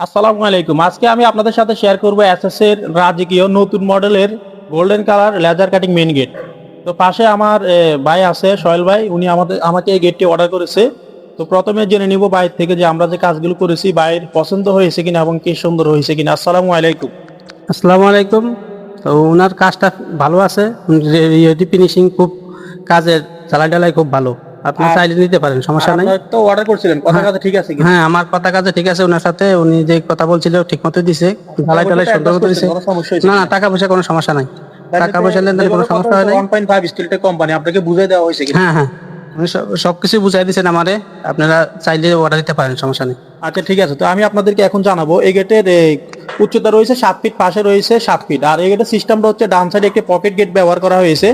আসসালামু আলাইকুম। আজকে আমি আপনাদের সাথে শেয়ার করব এসএস এর রাজকীয় নতুন মডেলের golden colour laser cutting main gate তো পাশে আমার ভাই আছে, সোহেল ভাই, উনি আমাদের, আমাকে এই গেটটি অর্ডার করেছে। তো প্রথমে জেনে নিব বাইর থেকে যে আমরা যে কাজগুলো করেছি বাইরের পছন্দ হয়েছে কিনা এবং কি সুন্দর হয়েছে কিনা। আসসালামু আলাইকুম। আসসালামু আলাইকুম। তো ওনার কাজটা ভালো আছে। ফিনিশিং খুব কাজের চালাই ডালাই খুব ভালো। আপনি চাইলে নিতে পারেন সমস্যা নাই। তো অর্ডার করছিলেন কথা কথা ঠিক আছে হ্যাঁ আমার কথা কাজে ঠিক আছে ওনার সাথে উনি যে কথা বলছিল ঠিক মতো দিছে ঢালাই টালাই সুন্দর মতো দিছে। না না টাকা পয়সা কোনো সমস্যা নাই। টাকা পয়সা লেনদেন কোনো সমস্যা হয় পয়েন্ট ফাইভ স্টিলটেক কোম্পানি আপনাকে বুঝিয়ে দেওয়া হয়েছে হ্যাঁ হ্যাঁ। সবকিছু বুঝাই দিয়েছেন আমারে আপনারা চাইলে অর্ডার দিতে পারেন সমস্যা নেই। আচ্ছা ঠিক আছে তো আমি আপনাদেরকে এখন জানাব এই গেটের উচ্চতা রয়েছে সাত ফিট পাশে রয়েছে সাত ফিট আর এই গেটের সিস্টেমটা হচ্ছে ডান সাইডে একটি পকেট গেট ব্যবহার করা হয়েছে।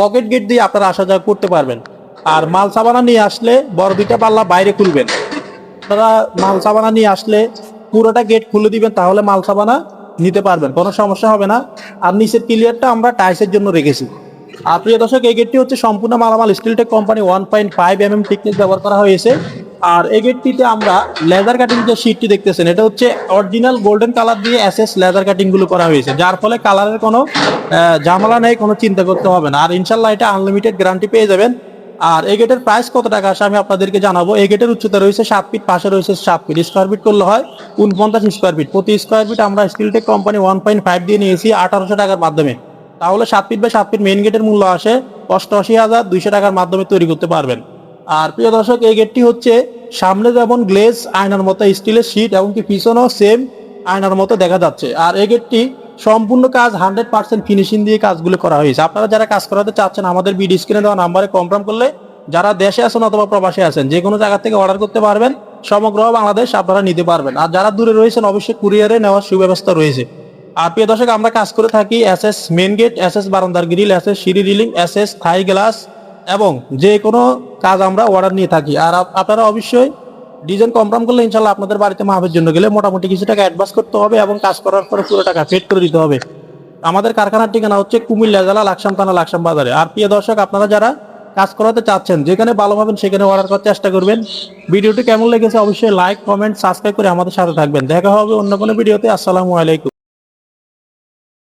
পকেট গেট দিয়ে আপনারা আসা যাওয়া করতে পারবেন। আর মাল সাবানা নিয়ে আসলে বড় দুইটা পাল্লা বাইরে খুলবেন। আপনারা মাল সাবানা নিয়ে আসলে পুরোটা গেট খুলে দিবেন, তাহলে মাল সাবানা নিতে পারবেন, কোনো সমস্যা হবে না। আর নিচের ক্লিয়ারটা আমরা টাইসের জন্য রেখেছি। আর প্রিয় দর্শক, এই গেটটি হচ্ছে সম্পূর্ণ মালামাল Steeltech company one point five M M thickness ব্যবহার করা হয়েছে। আর এই গেটটিতে আমরা লেদার কাটিং যে শীটটি দেখতেছেন, এটা হচ্ছে অরিজিনাল গোল্ডেন কালার দিয়ে এসএস লেদার কাটিংগুলো করা হয়েছে। যার ফলে কালারের কোনো ঝামেলা নেই, কোনো চিন্তা করতে হবে না। আর ইনশাল্লাহ এটা আনলিমিটেড গ্যারান্টি পেয়ে যাবেন। আর এই গেটের প্রাইস কত টাকা আসে আমি আপনাদেরকে জানাব। এই গেটের উচ্চতা রয়েছে সাত ফিট পাশে রয়েছে সাত ফিট স্কোয়ার ফিট করলে হয় উনপঞ্চাশ স্কোয়ার ফিট প্রতি স্কোয়ার ফিট আমরা Steeltech company one point five দিয়ে নিয়েছি আঠারোশো টাকার মাধ্যমে। তাহলে সাত ফিট বা সাত ফিট মেইন গেটের মূল্য আসে অষ্টআশি হাজার দুইশো টাকার মাধ্যমে তৈরি করতে পারবেন। আর প্রিয় দর্শক, এই গেটটি হচ্ছে সামনে যেমন গ্লেজ আয়নার মতো স্টিলের শীট এমনকি পিছনেও সেম আয়নার মতো দেখা যাচ্ছে। আর এই গেটটি সম্পূর্ণ কাজ হান্ড্রেড পার্সেন্ট ফিনিশিং দিয়ে কাজগুলো করা হয়েছে। আপনারা যারা কাজ করাতে চাচ্ছেন, আমাদের বিডি স্ক্রিনে দেওয়া নাম্বারে কনফার্ম করলে যারা দেশে আছেন অথবা প্রবাসে আছেন, যে কোনো জায়গা থেকে অর্ডার করতে পারবেন, সমগ্র বাংলাদেশ আপনারা নিতে পারবেন। আর যারা দূরে রয়েছেন, অবশ্যই কুরিয়ারে নেওয়ার সুব্যবস্থা রয়েছে। আর প্রিয় দর্শক, আমরা কাজ করে থাকি S S main gate S S বারান্দার গ্রিল এস এস সিঁড়ি railing S S Thai glass এবং যে কোনো কাজ আমরা অর্ডার নিয়ে থাকি। আর আপনারা অবশ্যই ডিজাইন কমপ্রাম করলে ইনশাল্লাহ আপনাদের বাড়িতে মাহবের জন্য গেলে মোটামুটি কিছু টাকা অ্যাডভান্স করতে হবে এবং কাজ করার পরে পুরো টাকা পেড করে দিতে হবে। আমাদের কারখানার ঠিকানা হচ্ছে কুমিল্লা জেলা লাকসাম থানা লাকসাম বাজারে। আর প্রিয় দর্শক, আপনারা যারা কাজ করাতে চাচ্ছেন, যেখানে ভালো পাবেন সেখানে অর্ডার করার চেষ্টা করবেন। ভিডিওটি কেমন লেগেছে অবশ্যই লাইক কমেন্ট সাবস্ক্রাইব করে আমাদের সাথে থাকবেন। দেখা হবে অন্য কোনো ভিডিওতে। আসসালামু আলাইকুম।